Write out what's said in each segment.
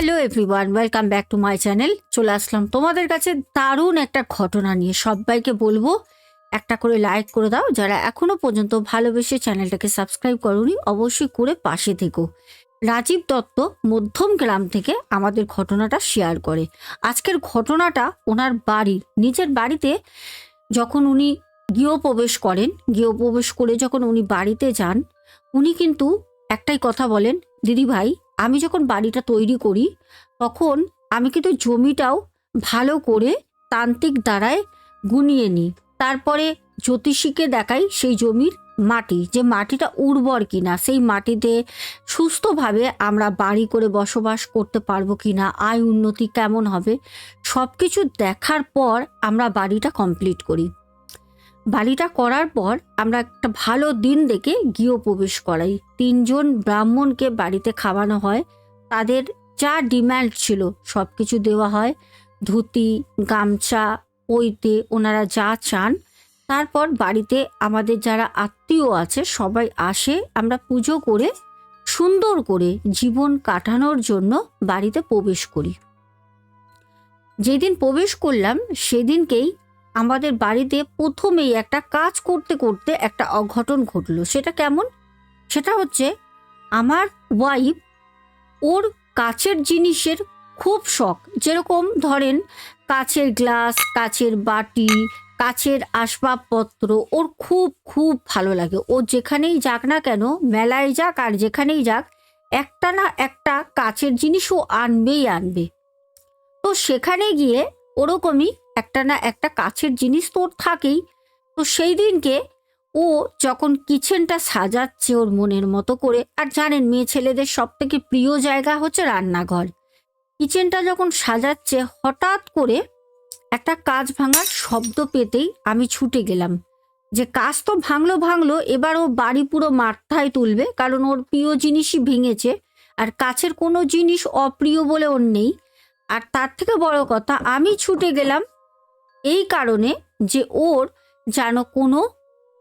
Hello everyone welcome back to my channel চলে আসলাম তোমাদের কাছে দারুণ একটা ঘটনা নিয়ে। সবাইকে বলব, একটা করে লাইক করে দাও। যারা এখনও পর্যন্ত ভালোবেসে চ্যানেলটাকে সাবস্ক্রাইব করোনি, অবশ্যই করে পাশে থেকো। রাজীব দত্ত মধ্যম গ্রাম থেকে আমাদের ঘটনাটা শেয়ার করে। আজকের ঘটনাটা ওনার বাড়ি, নিজের বাড়িতে যখন উনি গৃহপ্রবেশ করেন, গৃহপ্রবেশ করে যখন উনি বাড়িতে যান, উনি কিন্তু একটাই কথা বলেন, দিদি ভাই আমি যখন বাড়িটা তৈরি করি, তখন আমি কিন্তু জমিটাও ভালো করে তান্ত্রিক দ্বারায় গুনিয়ে নিই। তারপরে জ্যোতিষীকে দেখাই সেই জমির মাটি, যে মাটিটা উর্বর কিনা, সেই মাটিতে সুস্থভাবে আমরা বাড়ি করে বসবাস করতে পারব কিনা, আয় উন্নতি কেমন হবে সব কিছু দেখার পর আমরা বাড়িটা কমপ্লিট করি। বাড়িটা করার পর আমরা একটা ভালো দিন দেখে গৃহপ্রবেশ করাই। তিনজন ব্রাহ্মণকে বাড়িতে খাওয়ানো হয়। তাদের যা ডিম্যান্ড ছিল সব কিছু দেওয়া হয়। ধুতি, গামছা পইতে ওনারা যা চান। তারপর বাড়িতে আমাদের যারা আত্মীয় আছে সবাই আসে, আমরা পুজো করে, সুন্দর করে জীবন কাটানোর জন্য বাড়িতে প্রবেশ করি। যেদিন প্রবেশ করলাম, সেদিনকেই আমাদের বাড়িতে প্রথমেই একটা কাজ করতে করতে একটা অঘটন ঘটলো। সেটা কেমন? সেটা হচ্ছে আমার ওয়াইফ ওর কাছের জিনিসের খুব শখ। যেরকম ধরেন কাছের গ্লাস কাছের বাটি, কাছের আসবাবপত্র, ওর খুব খুব ভালো লাগে। ও যেখানেই যাক না কেন, মেলায় যাক আর যেখানেই যাক, একটা না একটা কাছের জিনিস ও আনবেই আনবে। তো সেখানে গিয়ে ওরকমই একটা না একটা কাছের জিনিস তো ওর থাকেই। তো সেই দিনকে ও যখন কিচেনটা সাজাচ্ছে ওর মনের মতো করে, আর জানেন মেয়ে ছেলেদের সব থেকে প্রিয় জায়গা হচ্ছে রান্নাঘর। কিচেনটা যখন সাজাচ্ছে, হঠাৎ করে একটা কাজ ভাঙার শব্দ পেতেই আমি ছুটে গেলাম। যে কাজ তো ভাঙলো ভাঙলো, এবার ও বাড়ি পুরো মাথায় তুলবে, কারণ ওর প্রিয় জিনিসই ভেঙেছে, আর কাছের কোনো জিনিস অপ্রিয় বলে ওর নেই। আর তার থেকে বড় কথা, আমি ছুটে গেলাম এই কারণে যে ওর যেন কোনো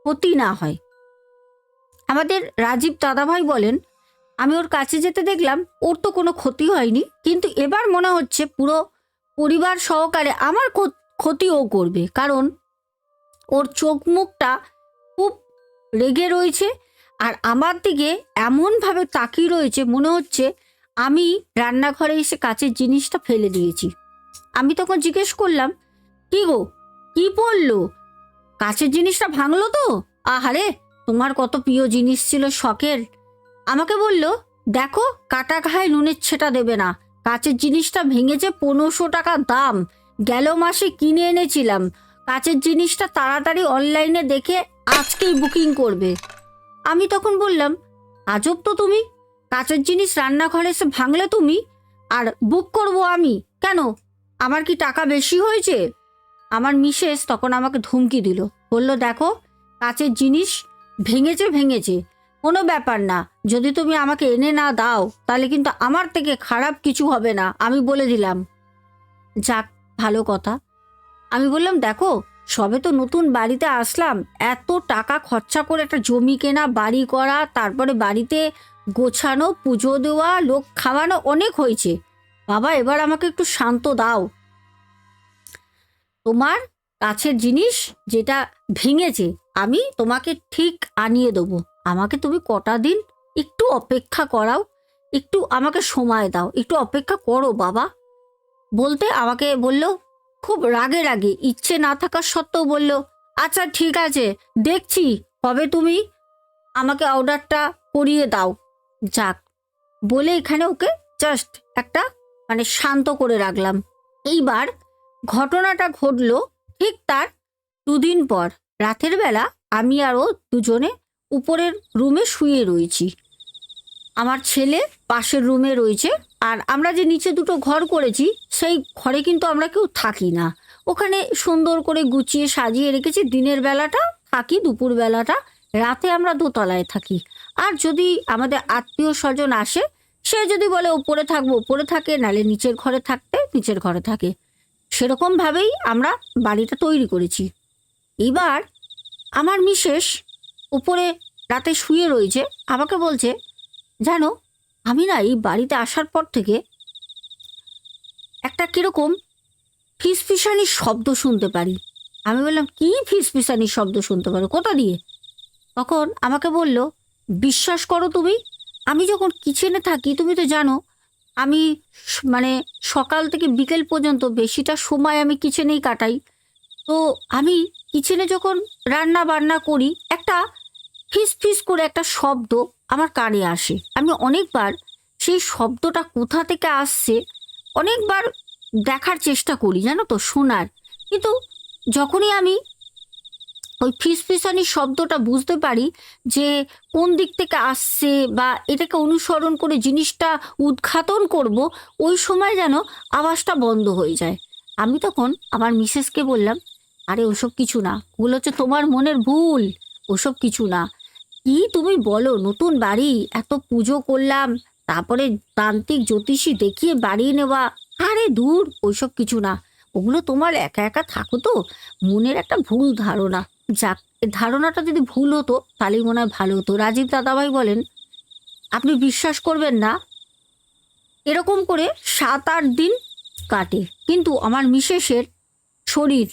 ক্ষতি না হয়। আমাদের রাজীব দাদাভাই বলেন, আমি ওর কাছে যেতে দেখলাম, ওর তো কোনো ক্ষতি হয়নি, কিন্তু এবার মনে হচ্ছে পুরো পরিবার সহকারে আমার ক্ষ- ক্ষতি ও করবে, কারণ ওর চোখ মুখটা খুব রেগে রয়েছে আর আমার দিকে এমনভাবে তাকিয়ে রয়েছে, মনে হচ্ছে আমি রান্নাঘরে এসে কাচের জিনিসটা ফেলে দিয়েছি। আমি তখন জিজ্ঞেস করলাম কি গো? কি পড়ল কাচের জিনিসটা ভাঙলো তো? আহারে, তোমার কত প্রিয় জিনিস ছিল শখের। আমাকে বলল, দেখো, কাটা ঘায়ে নুনের ছেটা দেবে না। কাচের জিনিসটা ভেঙেছে পনেরোশো টাকা দাম। গেল মাসে কিনে এনেছিলাম। কাচের জিনিসটা তাড়াতাড়ি অনলাইনে দেখে আজকেই বুকিং করবে। আমি তখন বললাম, আজব তো তুমি। কাচের জিনিস রান্নাঘরে এসে ভাঙলে তুমি? আর বুক করব আমি? কেন? আমার কি টাকা বেশি হয়েছে? আমার মিসেস তখন আমাকে ধমকি দিল। বলল, দেখো, কাচের জিনিস ভেঙেছে ভেঙেছে কোনো ব্যাপার না। যদি তুমি আমাকে এনে না দাও, তাহলে কিন্তু আমার থেকে খারাপ কিছু হবে না। আমি বলে দিলাম। যাক, ভালো কথা। আমি বললাম, দেখো, সবে তো নতুন বাড়িতে আসলাম। এত টাকা খরচা করে একটা জমি কেনা, বাড়ি করা, তারপরে বাড়িতে গোছানো, পুজো দেওয়া, লোক খাওয়ানো অনেক হয়েছে। বাবা, এবার আমাকে একটু শান্ত দাও। তোমার কাছের জিনিস যেটা ভেঙেছে, আমি তোমাকে ঠিক আনিয়ে দেবো। আমাকে তুমি কটা দিন একটু অপেক্ষা করাও, একটু আমাকে সময় দাও, একটু অপেক্ষা করো বাবা। বলতে আমাকে বলল, খুব রাগে রাগে, ইচ্ছে না থাকার সত্ত্বেও বলল আচ্ছা ঠিক আছে, দেখছি, কবে তুমি আমাকে অর্ডারটা করিয়ে দাও। যাক, বলে এখানে ওকে জাস্ট একটা মানে শান্ত করে রাখলাম। এইবার ঘটনাটা ঘটলো ঠিক তার দুদিন পর। রাতের বেলা আমি আর ও দুজনে উপরের রুমে শুয়ে রয়েছি। আমার ছেলে পাশের রুমে রয়েছে আর আমরা যে নিচে দুটো ঘর করেছি, সেই ঘরে কিন্তু আমরা কেউ থাকি না। ওখানে সুন্দর করে গুছিয়ে সাজিয়ে রেখেছি দিনের বেলাটা, থাকি দুপুর বেলাটা, রাতে আমরা দোতলায় থাকি। আর যদি আমাদের আত্মীয় স্বজন আসে, সে যদি বলে, ওপরে থাকব, ওপরে থাকে নালে নিচের ঘরে থাকতে, নিচের ঘরে থাকে। সেরকমভাবেই আমরা বাড়িটা তৈরি করেছি। এবার আমার মিসেস উপরে রাতে শুয়ে রয়েছে, আমাকে বলছে, জানো, আমি না এই বাড়িতে আসার পর থেকে একটা কীরকম ফিসফিসানির শব্দ শুনতে পারি। আমি বললাম, কি ফিসফিসানির শব্দ শুনতে পারো? কোথা দিয়ে? তখন আমাকে বলল, বিশ্বাস করো তুমি, আমি যখন কিচেনে থাকি, তুমি তো জানো আমি মানে সকাল থেকে বিকেল পর্যন্ত বেশিটা সময় আমি কিচেনেই কাটাই। তো আমি কিচেনে যখন রান্না বান্না করি, একটা ফিস ফিস করে একটা শব্দ আমার কানে আসে। আমি অনেকবার সেই শব্দটা কোথা থেকে আসছে অনেকবার দেখার চেষ্টা করি, জানো তো, শোনার। কিন্তু যখনই আমি ওই ফিসফিসানির শব্দটা বুঝতে পারি যে কোন দিক থেকে আসছে বা এটাকে অনুসরণ করে জিনিসটা উদ্ঘাটন করব, ওই সময় যেন আওয়াজটা বন্ধ হয়ে যায়। আমি তখন আমার মিসেসকে বললাম, আরে ওসব কিছু না ওগুলো হচ্ছে তোমার মনের ভুল, ওসব কিছু না। কি তুমি বলো, নতুন বাড়ি, এত পুজো করলাম, তারপরে তান্ত্রিক জ্যোতিষী দেখিয়ে বাড়িয়ে নেওয়া, আরে দূর ওইসব কিছু না। ওগুলো তোমার একা একা থাকো তো, মনের একটা ভুল ধারণা। যাক ধারণাটা যদি ভুল হতো, তাহলেই মনে হয় ভালো হতো। রাজীব দাদাভাই বলেন, আপনি বিশ্বাস করবেন না, এরকম করে সাত আট দিন কাটে। কিন্তু আমার মিসেসের শরীর,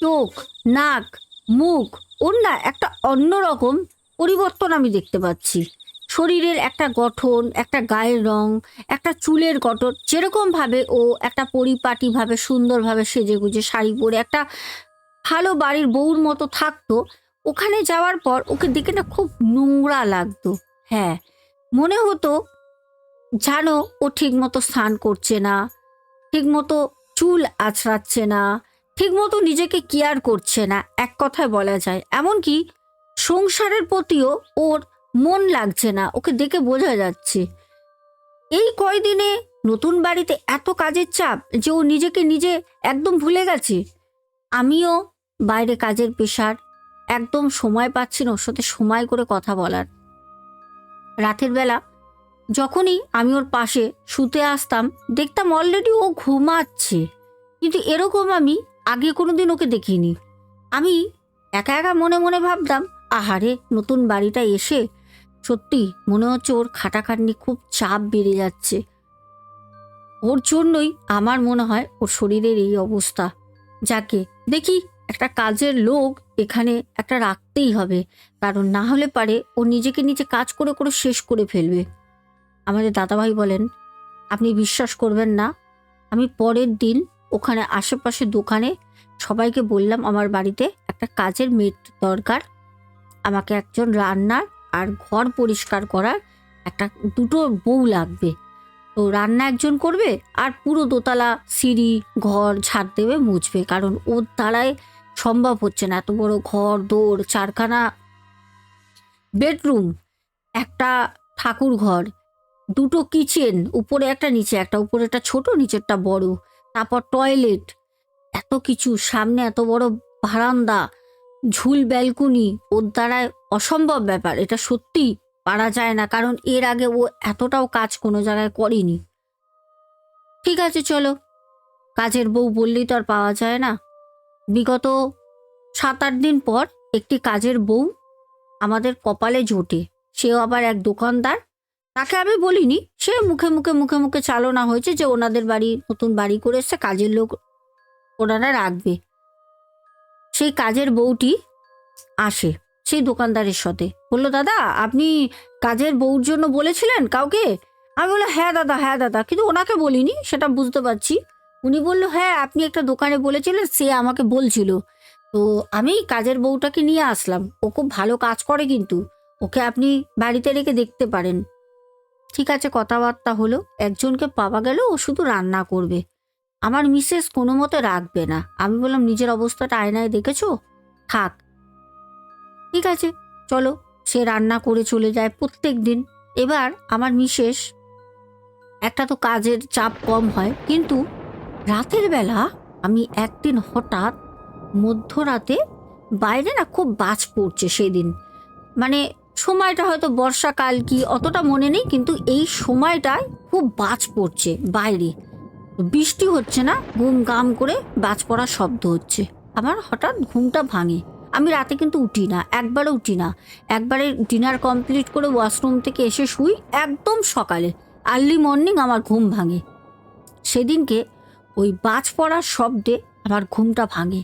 চোখ, নাক, মুখ ওর না একটা অন্যরকম পরিবর্তন আমি দেখতে পাচ্ছি। শরীরের একটা গঠন, একটা গায়ের রং, একটা চুলের গঠন, যেরকমভাবে ও একটা পরিপাটিভাবে, সুন্দরভাবে সেজে গুজে শাড়ি পরে, একটা ভালো বাড়ির বউর মতো থাকতো, ওখানে যাওয়ার পর ওকে দেখে না খুব নোংরা লাগতো। হ্যাঁ মনে হতো জানো ও ঠিক মতো স্নান করছে না ঠিক মতো চুল আছড়াচ্ছে না ঠিক মতো নিজেকে কেয়ার করছে না, এক কথায় বলা যায়। এমনকি সংসারের প্রতিও ওর মন লাগছে না, ওকে দেখে বোঝা যাচ্ছে। এই কয়দিনে নতুন বাড়িতে এত কাজের চাপ যে ও নিজেকে নিজে একদম ভুলে গেছে। আমিও বাইরে কাজের পেশার, একদম সময় পাচ্ছি না ওর সাথে সময় করে কথা বলার। রাতের বেলা যখনই আমি ওর পাশে শুতে আসতাম, দেখতাম অলরেডি ও ঘুমাচ্ছে। কিন্তু এরকম আমি আগে কোনো দিন ওকে দেখিনি। আমি একা একা মনে মনে ভাবতাম, আহারে, নতুন বাড়িটা এসে সত্যি মনে হচ্ছে ওর খাটাখাটনি খুব চাপ বেড়ে যাচ্ছে। ওর জন্যই আমার মনে হয় ওর শরীরের এই অবস্থা। যাকে দেখি একটা কাজের লোক এখানে একটা রাখতেই হবে, কারণ না হলে পারে ও নিজেকে নিজে কাজ করে করে শেষ করে ফেলবে। আমাদের দাদাভাই বলেন, আপনি বিশ্বাস করবেন না, আমি পরের দিন ওখানে আশেপাশে দোকানে সবাইকে বললাম আমার বাড়িতে একটা কাজের মেট দরকার। আমাকে একজন রান্নার আর ঘর পরিষ্কার করার একটা দুটো বউ লাগবে। তো রান্না একজন করবে আর পুরো দোতলা সিঁড়ি, ঘর ঝাড় দেবে মুছবে, কারণ ওর দ্বারায় সম্ভব হচ্ছে না। এত বড় ঘর দৌড় চারখানা বেডরুম একটা ঠাকুর ঘর, দুটো কিচেন উপরে একটা নিচে, একটা উপরে একটা ছোট, নিচেরটা বড়, তারপর টয়লেট এত কিছু, সামনে এত বড় বারান্দা, ঝুল ব্যালকনি ওর দ্বারায় অসম্ভব ব্যাপার, এটা সত্যি পারা যায় না, কারণ এর আগে ও এতটাও কাজ কোনো জায়গায় করেনি। ঠিক আছে, চলো। কাজের বউ বললেই তো আর পাওয়া যায় না। বিগত সাত আট দিন পর একটি কাজের বউ আমাদের কপালে জোটে। সেও আবার এক দোকানদার। তাকে আমি বলিনি, সে মুখে মুখে মুখে মুখে চালনা হয়েছে যে ওনাদের বাড়ি, নতুন বাড়ি করে এসছে, কাজের লোক ওনারা রাখবে। সেই কাজের বউটি আসে, সেই দোকানদারের সাথে। বলল, দাদা, আপনি কাজের বউর জন্য বলেছিলেন কাউকে? আমি বললাম হ্যাঁ দাদা হ্যাঁ দাদা। কিন্তু ওনাকে বলিনি, সেটা বুঝতে পারছি। উনি বলল হ্যাঁ আপনি একটা দোকানে বলেছিলেন, সে আমাকে বলছিল। তো আমি কাজের বউটাকে নিয়ে আসলাম। ও খুব ভালো কাজ করে কিন্তু। ওকে আপনি বাড়িতে রেখে দেখতে পারেন। ঠিক আছে, কথাবার্তা হলো। একজনকে পাওয়া গেল, ও শুধু রান্না করবে। আমার মিসেস কোনো মতে রাখবে না। আমি বললাম, নিজের অবস্থাটা আয়নায় দেখেছ? থাক। ঠিক আছে, চলো। সে রান্না করে চলে যায় প্রত্যেক দিন। এবার আমার মিসেস, একটা তো কাজের চাপ কম হয়, কিন্তু রাতের বেলা আমি একদিন হঠাৎ মধ্যরাতে বাইরে না খুব বাজ পড়ছে সেদিন। মানে সময়টা হয়তো বর্ষাকাল কি অতটা মনে নেই, কিন্তু এই সময়টায় খুব বাজ পড়ছে বাইরে। বৃষ্টি হচ্ছে না, ঘুম গাম করে বাজ পড়ার শব্দ হচ্ছে। আমার হঠাৎ ঘুমটা ভাঙে। আমি রাতে কিন্তু উঠি না, একবারও উঠি না। একবারে ডিনার কমপ্লিট করে ওয়াশরুম থেকে এসে শুই একদম সকালে। আর্লি মর্নিং আমার ঘুম ভাঙে। সেদিনকে ওই বাজ পড়ার শব্দে আমার ঘুমটা ভাঙে।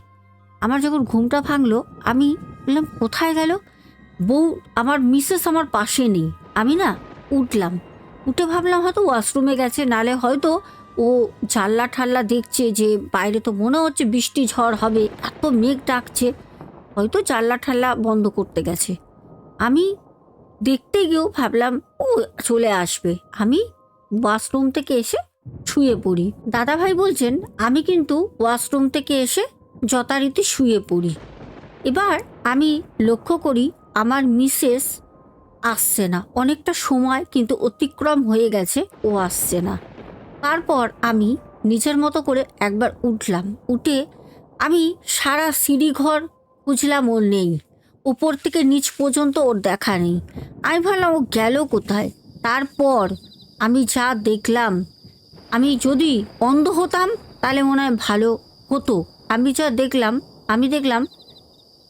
আমার যখন ঘুমটা ভাঙলো, আমি বললাম, কোথায় গেল? বউ, আমার মিসেস আমার পাশে নেই। আমি না উঠলাম। উঠে ভাবলাম, হয়তো ওয়াশরুমে গেছে, নালে হয়তো ও জানলা ঠাল্লা দেখছে যে বাইরে তো মনে হচ্ছে বৃষ্টি ঝড় হবে, এত মেঘ ডাকছে, হয়তো জানলা ঠাল্লা বন্ধ করতে গেছে। আমি দেখতে গিয়েও ভাবলাম, ও চলে আসবে। আমি ওয়াশরুম থেকে এসে শুয়ে পড়ি। দাদা ভাই বলছেন, আমি কিন্তু ওয়াশরুম থেকে এসে যথারীতি শুয়ে পড়ি। এবার আমি লক্ষ্য করি, আমার মিসেস আসছে না। অনেকটা সময় কিন্তু অতিক্রম হয়ে গেছে, ও আসছে না। তারপর আমি নিজের মতো করে একবার উঠলাম। উঠে আমি সারা সিঁড়িঘর খুঁজলাম, ওর নেই। উপর থেকে নিচ পর্যন্ত ওর দেখা নেই। আমি ভাবলাম, ও গেল কোথায়? তারপর আমি যা দেখলাম আমি যদি অন্ধ হতাম, তাহলে মনে হয় ভালো হতো। আমি যা দেখলাম, আমি দেখলাম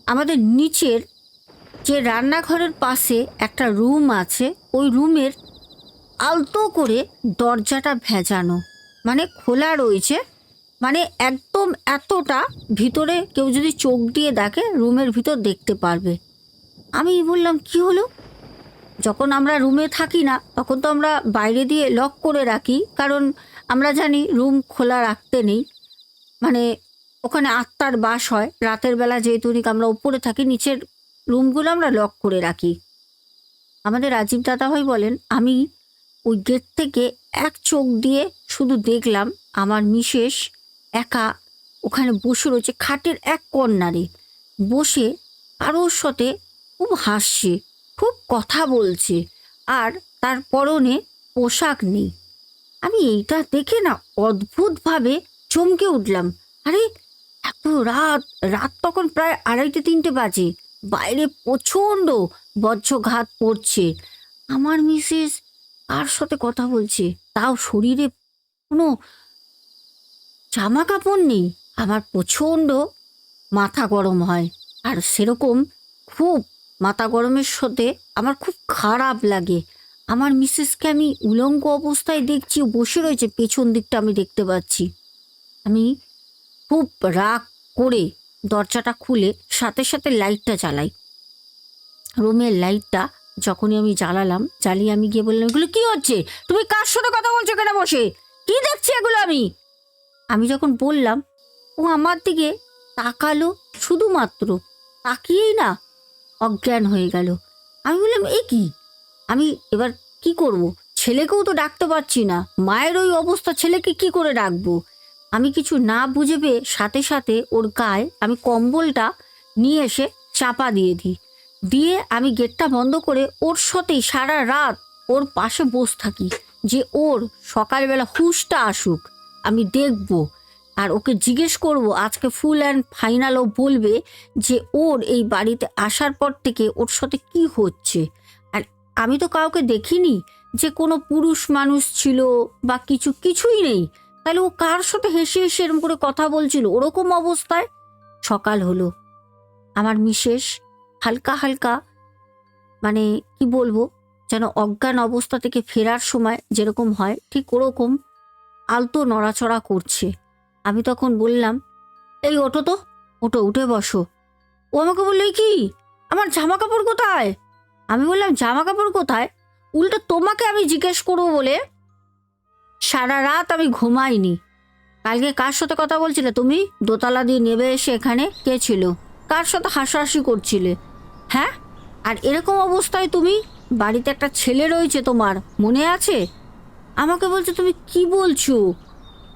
আমাদের নিচের যে রান্নাঘরের পাশে একটা রুম আছে, ওই রুমের আলতো করে দরজাটা ভেজানো। মানে খোলা রয়েছে। মানে একদম এতটা ভিতরে কেউ যদি চোখ দিয়ে দেখে, রুমের ভিতর দেখতে পারবে। আমি বললাম, কি হলো? যখন আমরা রুমে থাকি না, তখন তো আমরা বাইরে দিয়ে লক করে রাখি, কারণ আমরা জানি রুম খোলা রাখতে নেই। মানে ওখানে আত্মার বাস হয়। রাতের বেলা যেহেতু আমরা উপরে থাকি, নিচের রুমগুলো আমরা লক করে রাখি। আমাদের রাজীব দাদাভাই বলেন, আমি ওই গেট থেকে এক চোখ দিয়ে শুধু দেখলাম আমার মিসেস একা ওখানে বসে রয়েছে খাটের এক কর্নারে। বসে কারোর সাথে খুব হাসছে, খুব কথা বলছে, আর তার পরনে পোশাক নেই। আমি এইটা দেখে না অদ্ভুতভাবে চমকে উঠলাম। আরে, এত রাত রাত তখন প্রায় আড়াইটে, তিনটে বাজে। বাইরে প্রচণ্ড বজ্রঘাত পড়ছে। আমার মিসেস কার সাথে কথা বলছে? তাও শরীরে কোনো জামা কাপড় নেই। আমার প্রচণ্ড মাথা গরম হয়। আর সেরকম খুব মাথা গরমের সাথে আমার খুব খারাপ লাগে। আমার মিসেসকে আমি উলঙ্গ অবস্থায় দেখছি বসে রয়েছে, পেছন দিকটা আমি দেখতে পাচ্ছি। আমি খুব রাগ করে দরজাটা খুলে সাথে সাথে লাইটটা জ্বালাই। রুমের লাইটটা যখনই আমি জ্বালালাম, জ্বালিয়ে আমি গিয়ে বললাম, এগুলো কি হচ্ছে? তুমি কার সাথে কথা বলছো কেন বসে? কি দেখছি এগুলো আমি? আমি যখন বললাম, ও আমার দিকে তাকালো শুধুমাত্র, তাকিয়েই না, অজ্ঞান হয়ে গেল। আমি বললাম, এ কি? আমি এবার কি করব? ছেলেকেও তো ডাকতে পারছি না। মায়ের ওই অবস্থা, ছেলেকে কি করে ডাকবো? আমি কিছু না বুঝে পেয়ে সাথে সাথে ওর গায়ে আমি কম্বলটা নিয়ে এসে চাপা দিয়ে দিই। দিয়ে আমি গেটটা বন্ধ করে ওর সাথেই সারা রাত ওর পাশে বসে থাকি যে ওর সকালবেলা হুশটা আসুক। আমি দেখব আর ওকে জিজ্ঞেস করব, আজকে ফুল অ্যান্ড ফাইনাল ও বলবে যে ওর এই বাড়িতে আসার পর থেকে ওর সাথে কি হচ্ছে। আমি তো কাউকে দেখিনি যে কোনো পুরুষ মানুষ ছিল বা কিছু, কিছুই নেই। তাহলে ও কার সাথে হেসে হেসে এরম করে কথা বলছিল? ওরকম অবস্থায়? সকাল হলো। আমার মিসেস হালকা হালকা মানে কি বলব, যেন অজ্ঞান অবস্থা থেকে ফেরার সময় যেরকম হয়, ঠিক ওরকম আলতো নড়াচড়া করছে। আমি তখন বললাম, এই ওঠো তো ওটো উঠে বসো। ও আমাকে বলল কি? আমার জামা কাপড় কোথায়? আমি বললাম জামা কাপড় কোথায়? উল্টো, তোমাকে আমি জিজ্ঞেস করব বলে সারা রাত আমি ঘুমাইনি। কালকে কার সাথে কথা বলছিলে তুমি? দোতলা দিয়ে নেবে এসে এখানে কে ছিল? কার সাথে হাসাহাসি করছিলে? হ্যাঁ? আর এরকম অবস্থায় তুমি? বাড়িতে একটা ছেলে রয়েছে তোমার, মনে আছে? আমাকে বলছে, তুমি কি বলছো?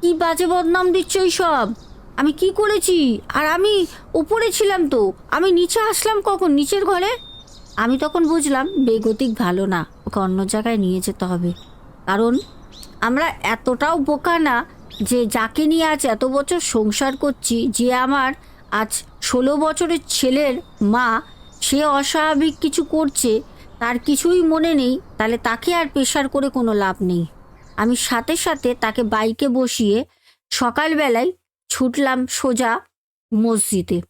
কি বাজে বদনাম দিচ্ছ সব আমি কি করেছি? আর আমি উপরে ছিলাম তো। আমি নিচে আসলাম কখন? নিচের ঘরে? আমি তখন বুঝলাম বেগতিক ভালো না, ওকে অন্য জায়গায় নিয়ে যেতে হবে। কারণ আমরা এতটাও বোকা না যে যাকে নিয়ে আজ এত বছর সংসার করছি, যে আমার আজ ষোলো বছরের ছেলের মা, সে অস্বাভাবিক কিছু করছে, তার কিছুই মনে নেই, তাহলে তাকে আর প্রেশার করে কোনো লাভ নেই। আমি সাথে সাথে তাকে বাইকে বসিয়ে সকালবেলায় ছুটলাম সোজা মসজিদে।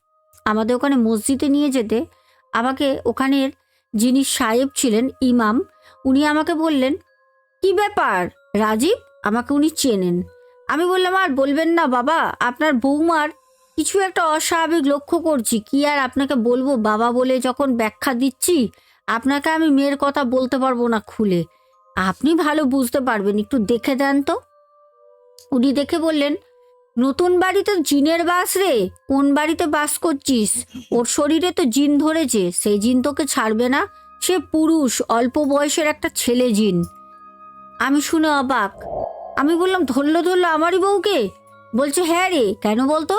আমাদের ওখানে মসজিদে নিয়ে যেতে আমাকে ওখানের যিনি সাহেব ছিলেন, ইমাম, উনি আমাকে বললেন, কি ব্যাপার? রাজীব? আমাকে উনি চেনেন। আমি বললাম, আর বলবেন না বাবা, আপনার বৌমার কিছু একটা অস্বাভাবিক লক্ষ্য করছি। কি আর আপনাকে বলব? বাবা বলে যখন ব্যাখ্যা দিচ্ছি, আপনাকে আমি মেয়ের কথা বলতে পারব না খুলে। আপনি ভালো বুঝতে পারবেন, একটু দেখে দেন তো। উনি দেখে বললেন নতুন বাড়িতে জিনের বাস রে, কোন বাড়িতে বাস করছিস? ওর শরীরে তো জিন ধরেছে সেই জিন তোকে ছাড়বে না? সে পুরুষ, অল্প বয়সের একটা ছেলে জিন। আমি শুনে অবাক। আমি বললাম, ধরলো ধরলো আমারই বউকে? বলছে হ্যাঁ রে, কেন বলতো?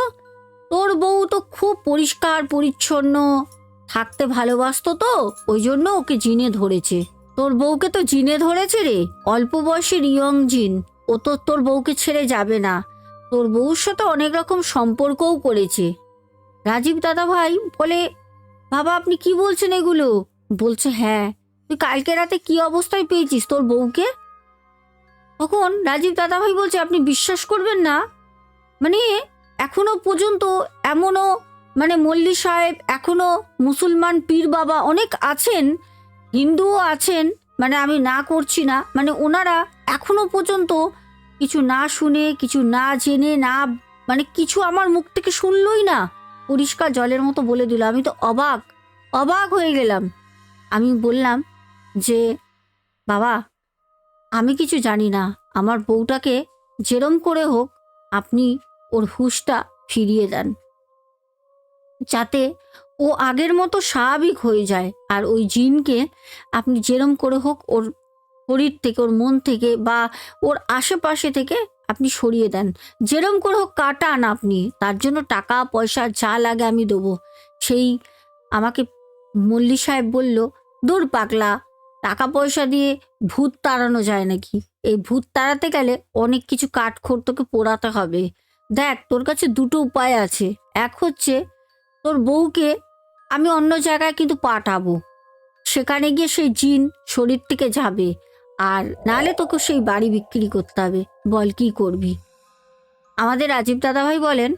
তোর বউ তো খুব পরিষ্কার, পরিচ্ছন্ন, থাকতে ভালোবাসতো তো, ওই জন্য ওকে জিনে ধরেছে। তোর বউকে তো জিনে ধরেছে রে, অল্প বয়সের ইয়ং জিন, ও তো তোর বউকে ছেড়ে যাবে না। তোর বউর সাথে অনেক রকম সম্পর্কও করেছে। রাজীব দাদা ভাই বলে, বাবা, আপনি কি বলছেন এগুলো? বলছে হ্যাঁ তুই কালকে রাতে কি অবস্থায় পেয়েছিস তোর বউকে? তখন রাজীব দাদাভাই বলছে, আপনি বিশ্বাস করবেন না? মানে এখনও পর্যন্ত এমনও মানে মল্লি সাহেব এখনও মুসলমান পীর বাবা অনেক আছেন, হিন্দুও আছেন মানে আমি না করছি না মানে ওনারা এখনও পর্যন্ত কিছু না শুনে, কিছু না জেনে, না মানে কিছু আমার মুখ থেকে শুনলই না। পরিষ্কার জলের মতো বলে দিল। আমি তো অবাক অবাক হয়ে গেলাম। আমি বললাম যে, বাবা, আমি কিছু জানি না। আমার বউটাকে যেরম করে হোক আপনি ওর হুশটা ফিরিয়ে দেন। যাতে ও আগের মতো স্বাভাবিক হয়ে যায়। আর ওই জিনকে আপনি যেরম করে হোক ওর শরীর থেকে, ওর মন থেকে বা ওর আশেপাশে থেকে আপনি সরিয়ে দেন। যেরম করে হোক কাটান আপনি, তার জন্য টাকা, পয়সা যা লাগে আমি দেবো। সেই আমাকে মল্লি সাহেব বলল, দূর পাগলা, টাকা পয়সা দিয়ে ভূত তাড়ানো যায় নাকি? এই ভূত তাড়াতে গেলে অনেক কিছু কাঠখোর তোকে পোড়াতে হবে। দেখ, তোর কাছে দুটো উপায় আছে। এক হচ্ছে, তোর বউকে আমি অন্য জায়গায় কিন্তু পাঠাবো। সেখানে গিয়ে সেই জিন শরীর থেকে যাবে। আর নালে তোকে সেই বাড়ি বিক্রি করতে হবে। বল, কি করবি? আমাদের রাজীব দাদাভাই বলেন,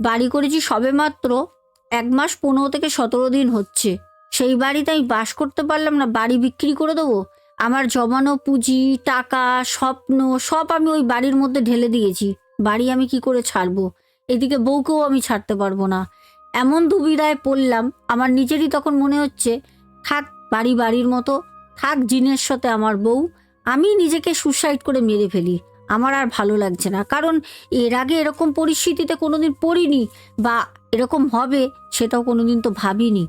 বাড়ি করেছি সবে মাত্র এক মাস পনেরো থেকে সতেরো দিন হচ্ছে। সেই বাড়িতে আমি বাস করতে পারলাম না, বাড়ি বিক্রি করে দেবো। আমার জমানো পুঁজি, টাকা, স্বপ্ন, সব আমি ওই বাড়ির মধ্যে ঢেলে দিয়েছি। বাড়ি আমি কি করে ছাড়বো? এদিকে বউকেও আমি ছাড়তে পারব না। এমন দুবিধায় পড়লাম, আমার নিজেরই তখন মনে হচ্ছে, থাক, বাড়ি বাড়ির মতো। থাক জিনের সাথে আমার বউ, আমি নিজেকে সুসাইড করে মেরে ফেলি। আমার আর ভালো লাগছে না। কারণ এর আগে এরকম পরিস্থিতিতে কোনোদিন পড়িনি বা এরকম হবে সেটাও কোনোদিন তো ভাবিনি।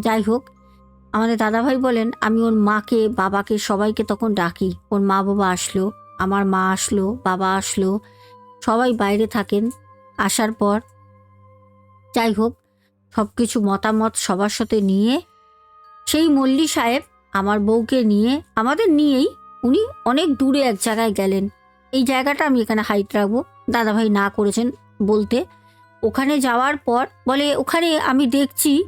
যাই হোক, আমাদের দাদাভাই বলেন, আমি ওর মাকে, বাবাকে সবাইকে তখন ডাকি। ওর মা বাবা আসলো, আমার মা আসলো, বাবা আসলো, সবাই বাইরে থাকেন। আসার পর যাই হোক সব কিছু মতামত সবার সাথে নিয়ে সেই মল্লি সাহেব আমার বউকে নিয়ে, আমাদের নিয়েই উনি অনেক দূরে এক জায়গায় গেলেন। এই জায়গাটা আমি এখানে হাইট রাখব। দাদাভাই না করেছেন বলতে। ওখানে যাওয়ার পর বলে, ওখানে আমি দেখছি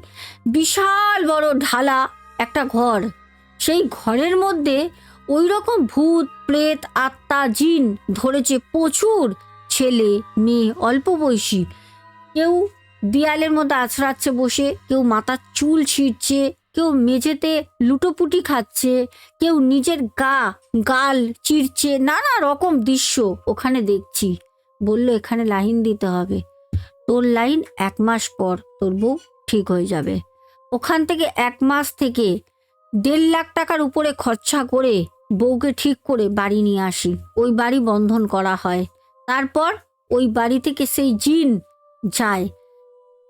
বিশাল বড় ঢালা, একটা ঘর। সেই ঘরের মধ্যে ওই রকম ভূত, প্রেত, আত্মা, জিন ধরেছে প্রচুর ছেলে, মেয়ে, অল্প বয়সী। কেউ দেয়ালের মধ্যে আছড়াচ্ছে বসে, কেউ মাথার চুল ছিঁড়ছে কেউ মেঝেতে লুটোপুটি খাচ্ছে, কেউ নিজের গা, গাল চিরছে, নানা রকম দৃশ্য ওখানে দেখছি। বলল, এখানে লাইন দিতে হবে। তোর লাইন এক মাস পর তোর বউ ঠিক হয়ে যাবে। ওখান থেকে এক মাস থেকে দেড় লাখ টাকার উপরে খরচা করে বউকে ঠিক করে বাড়ি নিয়ে আসি। ওই বাড়ি বন্ধন করা হয়। তারপর ওই বাড়ি থেকে সেই জিন যায়।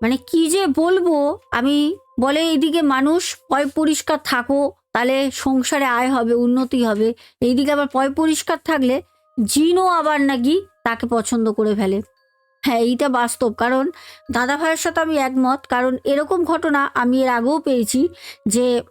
মানে কি যে বলব, আমি বলে, এইদিকে মানুষ পয় পরিষ্কার থাকো, তাহলে সংসারে আয় হবে, উন্নতি হবে। এইদিকে আবার পয় পরিষ্কার থাকলে জিনও আবার নাকি তাকে পছন্দ করে ফেলে। হ্যাঁ এইটা বাস্তব। কারণ দাদা ভাইয়ের সাথে আমি একমত। কারণ এরকম ঘটনা আমি এর আগেও পেয়েছি যে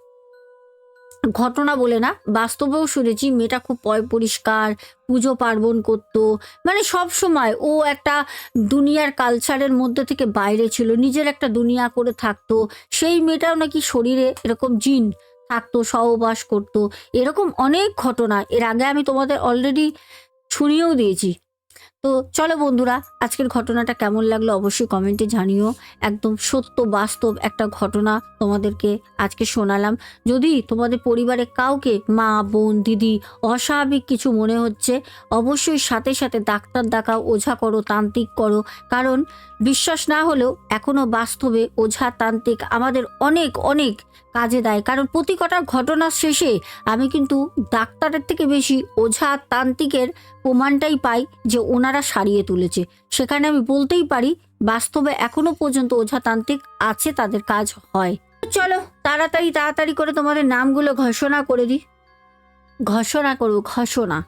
ঘটনা বলে না, বাস্তবেও শুনেছি মেয়েটা খুব পয়, পরিষ্কার, পুজো পার্বণ করতো। মানে সব সময় ও একটা দুনিয়ার কালচারের মধ্যে থেকে বাইরে ছিল, নিজের একটা দুনিয়া করে থাকতো। সেই মেয়েটাও নাকি শরীরে এরকম জিন থাকতো, সহবাস করতো। এরকম অনেক ঘটনা, এর আগে আমি তোমাদের অলরেডি শুনিয়েও দিয়েছি। তো চলো বন্ধুরা, আজকের ঘটনাটা কেমন লাগল অবশ্যই কমেন্টে জানিও। একদম সত্য, বাস্তব একটা ঘটনা তোমাদেরকে আজকে শোনালাম। যদি তোমাদের পরিবারে কাউকে মা, বোন, দিদি অস্বাভাবিক কিছু মনে হচ্ছে, অবশ্যই সাথে সাথে ডাক্তার দেখাও, ওঝা করো, তান্ত্রিক করো। কারণ বিশ্বাস না হলেও এখনও বাস্তবে ওঝা, তান্ত্রিক আমাদের অনেক অনেক কাজে দেয়। কারণ প্রতি কটা ঘটনার শেষে আমি কিন্তু ডাক্তারের থেকে বেশি ওঝা, তান্ত্রিকের প্রমাণটাই পাই যে ওনারা সারিয়ে তুলেছে। সেখানে আমি বলতেই পারি, বাস্তবে এখনও পর্যন্ত ওঝাতান্ত্রিক আছে, তাদের কাজ হয়। চলো, তাড়াতাড়ি তাড়াতাড়ি করে তোমাদের নামগুলো ঘোষণা করে দিই। ঘোষণা করব ঘোষণা।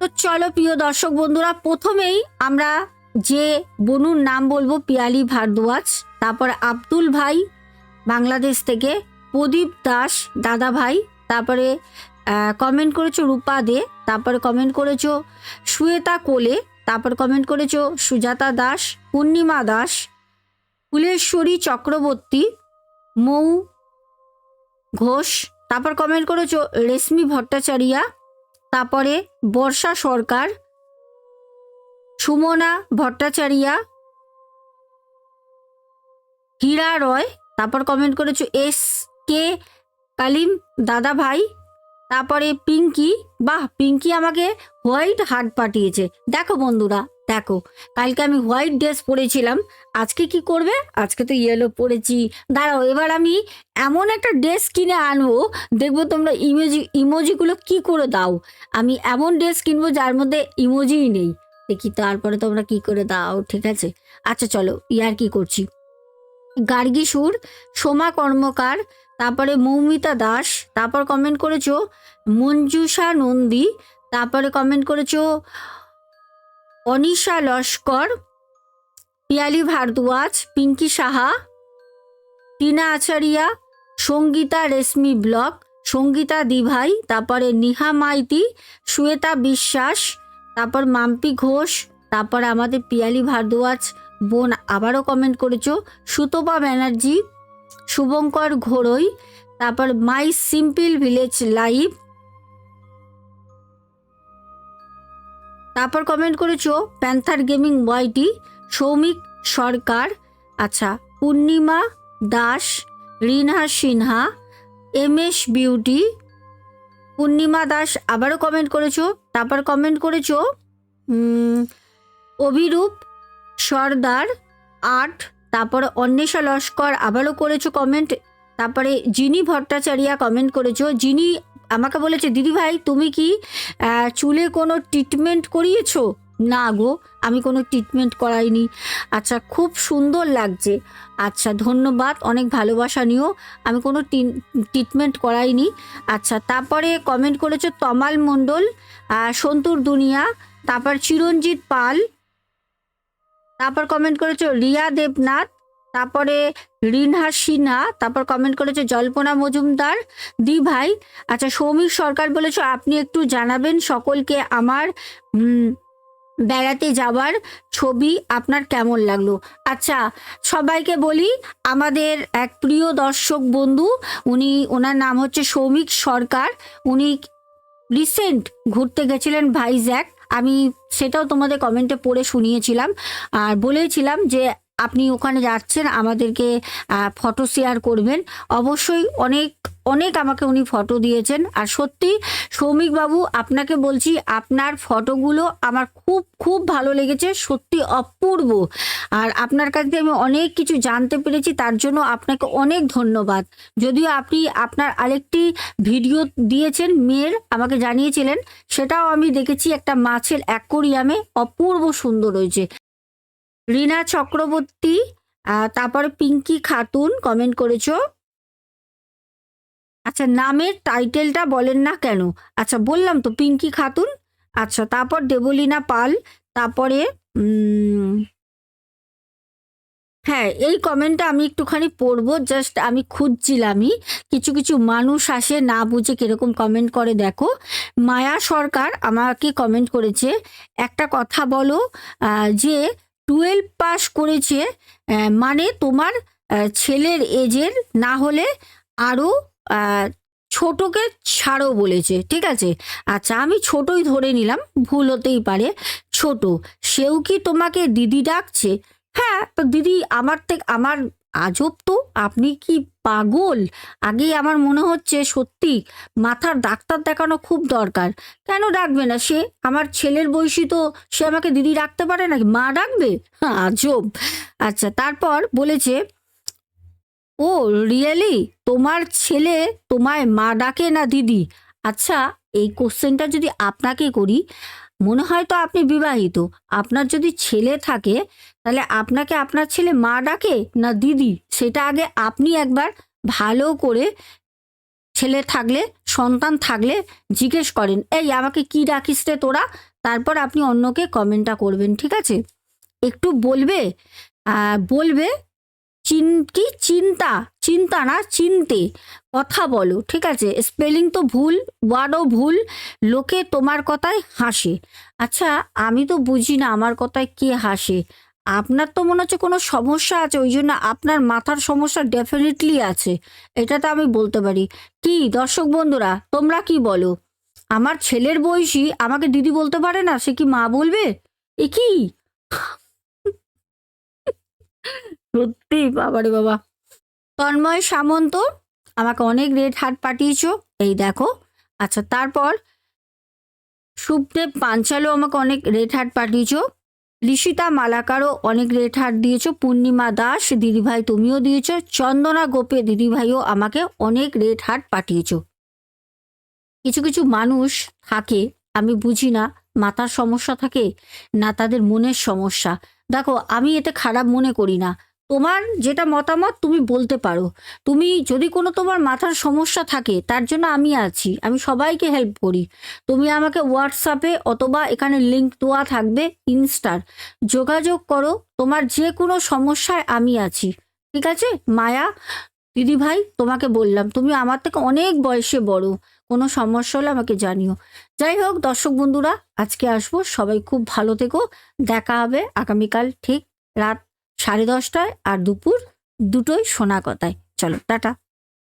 তো চলো, প্রিয় দর্শক বন্ধুরা, প্রথমেই আমরা যে বনুর নাম বলব, পিয়ালি ভারদ্বাজ, তারপর আব্দুল ভাই, বাংলাদেশ থেকে প্রদীপ দাস দাদা ভাই, তারপরে কমেন্ট করেছ রূপা দে তারপরে কমেন্ট করেছ শ্বেতা কোলে, তারপর কমেন্ট করেছ সুজাতা দাস, পূর্ণিমা দাস, ফুলেশ্বরী চক্রবর্তী, মৌ ঘোষ, তারপর কমেন্ট করেছ রেশমি ভট্টাচারিয়া, তারপরে বর্ষা সরকার, সুমনা ভট্টাচারিয়া, হীরা রয়, তারপর কমেন্ট করেছ এস কে কালিম দাদা ভাই তারপরে পিঙ্কি, বাহ, পিঙ্কি আমাকে হোয়াইট হার্ট পাঠিয়েছে। দেখো বন্ধুরা, দেখো, কালকে আমি হোয়াইট ড্রেস পরেছিলাম, আজকে কি করবে? আজকে তো ইয়েলো পরেছি। দাঁড়াও, এবার আমি এমন একটা ড্রেস কিনে আনব, দেখব তোমরা ইমোজি, ইমোজিগুলো কি করে দাও। আমি এমন ড্রেস কিনবো যার মধ্যে ইমোজিই নেই। দেখি তারপরে তোমরা কি করে দাও, ঠিক আছে? আচ্ছা চলো, ইয়ার কি করছি? গার্গী সুর, সোমা কর্মকার তারপরে মৌমিতা দাস, তারপর কমেন্ট করেছ মঞ্জুষা নন্দী, তারপরে কমেন্ট করেছ অনিশা লস্কর, পিয়ালি ভারদ্বাজ, পিঙ্কি সাহা, টিনা আচারিয়া, সঙ্গীতা রেশমি ব্লক সঙ্গীতা দিভাই, তারপরে নিহা মাইতি শ্বেতা বিশ্বাস, তারপর মাম্পি ঘোষ, তারপর আমাদের পিয়ালি ভারদ্বাজ বোন আবারও কমেন্ট করেছ, সুতপা ব্যানার্জি শুভঙ্কর ঘোড়ই, তারপর মাই সিম্পল ভিলেজ লাইভ তারপর কমেন্ট করেছ, panther gaming YT, Soumik Sarkar আচ্ছা Purnima Das, Rinha Sinha M S beauty, Purnima Das আবারও কমেন্ট করেছ, তারপর কমেন্ট করেছ অভিরূপ সর্দার, আট তারপরে অন্বেষা লস্কর আবারও করেছ কমেন্ট তারপরে জিনি ভট্টাচারিয়া কমেন্ট করেছ। জিনি আমাকে বলেছে, দিদি ভাই, তুমি কি চুলে কোনো ট্রিটমেন্ট করিয়েছো? না গো, আমি কোনো ট্রিটমেন্ট করাইনি। আচ্ছা খুব সুন্দর লাগছে। আচ্ছা ধন্যবাদ, অনেক ভালোবাসা নিও। আমি কোনো ট্রিটমেন্ট করাইনি। আচ্ছা তারপরে কমেন্ট করেছ তমাল মণ্ডল সন্তুর দুনিয়া, তারপর চিরঞ্জিত পাল তারপর কমেন্ট করেছ রিয়া দেবনাথ, তারপরে রিনহা সিনহা, তারপর কমেন্ট করেছ জল্পনা মজুমদার, দি ভাই। আচ্ছা সৌমিক সরকার বলেছ আপনি একটু জানাবেন সকলকে আমার বেড়াতে যাওয়ার ছবি আপনার কেমন লাগল? আচ্ছা সবাইকে বলি আমাদের এক প্রিয় দর্শক বন্ধু, উনি, ওনার নাম হচ্ছে সৌমিক সরকার। উনি রিসেন্ট ঘুরতে গেছিলেন ভাইজ্যাক আমি সেটাও তোমাদের কমেন্টে পড়ে শুনিয়েছিলাম। আর বলেছিলাম যে আপনি ওখানে যাচ্ছেন, আমাদেরকে ফটো শেয়ার করবেন। অবশ্যই অনেক অনেক আমাকে উনি ফটো দিয়েছেন। আর সত্যি, সৌমিক বাবু, আপনাকে বলছি, আপনার ফটোগুলো আমার খুব খুব ভালো লেগেছে, সত্যি অপূর্ব। আর আপনার কাছ থেকে আমি অনেক কিছু জানতে পেরেছি, তার জন্য আপনাকে অনেক ধন্যবাদ। যদিও আপনি আপনার আরেকটি ভিডিও দিয়েছেন, মেয়ের, আমাকে জানিয়েছিলেন, সেটাও আমি দেখেছি একটা মাছের অ্যাকোরিয়ামে, অপূর্ব সুন্দর হয়েছে। রিনা চক্রবর্তী তারপরে পিঙ্কি খাতুন কমেন্ট করেছ। আচ্ছা নামের টাইটেলটা বলেন না কেন? আচ্ছা বললাম তো, পিঙ্কি খাতুন। আচ্ছা তারপর দেবলীনা পাল, তারপরে হ্যাঁ এই কমেন্টটা আমি একটুখানি পড়ব জাস্ট আমি খুঁজছিলামই। কিছু কিছু মানুষ আসে না বুঝে কীরকম কমেন্ট করে, দেখো। মায়া সরকার আমাকে কমেন্ট করেছে, একটা কথা বলো যে টুয়েলভ পাস করেছে মানে তোমার ছেলের এজের না হলে আরও ছোটকে ছাড়ো বলেছে, ঠিক আছে? আচ্ছা আমি ছোটই ধরে নিলাম, ভুল হতেই পারে। ছোট, সেও কি তোমাকে দিদি ডাকছে? হ্যাঁ তো দিদি আমার থেকে আমার আজব তো, আপনি কি পাগল? আগেই আমার মনে হচ্ছে সত্যি মাথার ডাক্তার দেখানো খুব দরকার। কেন ডাকবে না সে? আমার ছেলের বয়সী তো সে আমাকে দিদি ডাকতে পারে নাকি? মা ডাকবে? হ্যাঁ আজব। আচ্ছা তারপর বলেছে, ও, রিয়েলি? তোমার ছেলে তোমায় মা ডাকে না দিদি? আচ্ছা এই কোশ্চেনটা যদি আপনাকে করি, মনে হয় তো আপনি বিবাহিত। আপনার যদি ছেলে থাকে তাহলে আপনাকে আপনার ছেলে মা ডাকে না দিদি? সেটা আগে আপনি একবার ভালো করে ছেলে থাকলে, সন্তান থাকলে জিজ্ঞেস করেন, এই, আমাকে কি ডাকিস রে তোরা? তারপর আপনি অন্যকে কমেন্টটা করবেন, ঠিক আছে? একটু বলবে বলবে, চিন, কি? চিন্তা চিন্তা না, চিনতে, কথা বলো, ঠিক আছে? স্পেলিং তো ভুল, ওয়ার্ডও ভুল, লোকে তোমার কথায় হাসে। আচ্ছা আমি তো বুঝি না আমার কথায় কে হাসে। আপনার তো মনে হচ্ছে কোনো সমস্যা আছে, ওই জন্য আপনার মাথার সমস্যা ডেফিনেটলি আছে। এটা তো আমি বলতে পারি। কি, দর্শক বন্ধুরা, তোমরা কি বলো? আমার ছেলের বয়সী, আমাকে দিদি বলতে পারে না? সে কি মা বলবে? এ কি? সত্যি, বাবারে বাবা। তন্ময় সামন্ত, আমাকে অনেক রেড হার্ট পাঠিয়েছ। এই দেখো। আচ্ছা তারপর সুখদেব পাঞ্চালও আমাকে অনেক রেড হার্ট পাঠিয়েছো। লিশিতা মালাকারও অনেক দিয়েছ দিয়েছ। পূর্ণিমা দাস, দিদিভাই তুমিও দিয়েছ। চন্দনা গোপে দিদিভাইও আমাকে অনেক রেট হাট পাঠিয়েছ। কিছু কিছু মানুষ থাকে, আমি বুঝি না মাথার সমস্যা থাকে না তাদের মনের সমস্যা। দেখো, আমি এতে খারাপ মনে করি না। তোমার যেটা মতামত তুমি বলতে পারো। তুমি যদি কোনো তোমার মাথার সমস্যা থাকে, তার জন্য আমি আছি। আমি সবাইকে হেল্প করি। তুমি আমাকে হোয়াটসঅ্যাপে অথবা এখানে লিঙ্ক দেওয়া থাকবে ইনস্টার যোগাযোগ করো, তোমার যে কোনো সমস্যায় আমি আছি। ঠিক আছে? মায়া দিদি ভাই তোমাকে বললাম, তুমি আমার থেকে অনেক বয়সে বড়। কোনো সমস্যা হলে আমাকে জানিও। যাই হোক, দর্শক বন্ধুরা, আজকে আসব। সবাই খুব ভালো থেকো। দেখা হবে আগামীকাল ঠিক রাত সাড়ে দশটায় আর দুপুর দুটোই সোনা কথায় চলো টাটা।